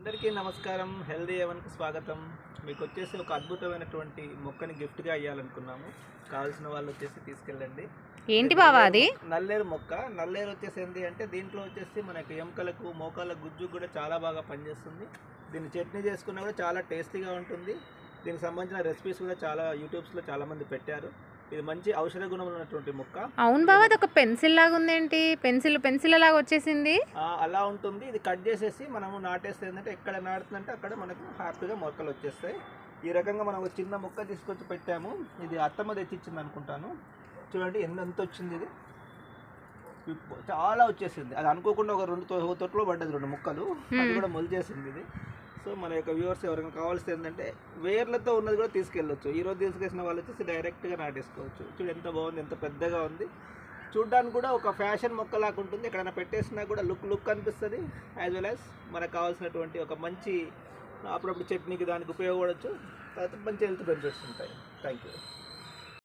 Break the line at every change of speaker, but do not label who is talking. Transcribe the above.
అందరికీ నమస్కారం. హెల్దీ ఎవన్కి స్వాగతం. మీకు వచ్చేసి ఒక అద్భుతమైనటువంటి మొక్కని గిఫ్ట్గా ఇవ్వాలనుకున్నాము కావాల్సిన వాళ్ళు వచ్చేసి తీసుకెళ్ళండి.
ఏంటి బావా అది?
నల్లేరు మొక్క. నల్లేరు వచ్చేసి ఏంటి అంటే దీంట్లో వచ్చేసి మనకి ఎముకలకు మోకాల గుజ్జు కూడా చాలా బాగా పనిచేస్తుంది. దీన్ని చట్నీ చేసుకున్నా కూడా చాలా టేస్టీగా ఉంటుంది. దీనికి సంబంధించిన రెసిపీస్ కూడా చాలా యూట్యూబ్స్లో చాలామంది పెట్టారు. ఇది మంచి ఔషధ గుణం ఉన్నటువంటి మొక్క.
అవును బావా అది ఒక పెన్సిల్ లాగా ఉందేంటి? పెన్సిల్ పెన్సిల్ లాగా వచ్చేసింది.
అలా ఉంటుంది. ఇది కట్ చేసేసి మనము నాటేస్తే ఏంటంటే ఎక్కడ నాటుతుందంటే అక్కడ మనకు హ్యాపీగా మొక్కలు వచ్చేస్తాయి. ఈ రకంగా మనం ఒక చిన్న మొక్క తీసుకొచ్చి పెట్టాము. ఇది అత్తమ్మ తెచ్చిచ్చింది అనుకుంటాను. చూడండి ఎంత వచ్చింది ఇది? చాలా వచ్చేసింది. అది అనుకోకుండా ఒక రెండు తొట్లో పడ్డది రెండు ముక్కలు. అది. కూడా మొలిచేసింది ఇది. సో మన యొక్క వ్యూవర్స్ ఎవరైనా కావాల్సింది ఏంటంటే వేర్లతో ఉన్నది కూడా తీసుకెళ్ళొచ్చు. ఈ రోజు వాళ్ళు వచ్చేసి డైరెక్ట్గా నాటేసుకోవచ్చు. చూడు ఎంత బాగుంది ఎంత పెద్దగా ఉంది. చూడ్డానికి కూడా ఒక ఫ్యాషన్ మొక్కలాగా ఉంటుంది. ఎక్కడైనా పెట్టేసినా కూడా లుక్ లుక్ అనిపిస్తుంది. యాజ్ వెల్ యాజ్ మనకు కావాల్సినటువంటి ఒక మంచి అప్పుడప్పుడు చట్నీకి దానికి ఉపయోగపడవచ్చు తర్వాత మంచి హెల్త్ బెనిఫిట్స్ ఉంటాయి. Thank you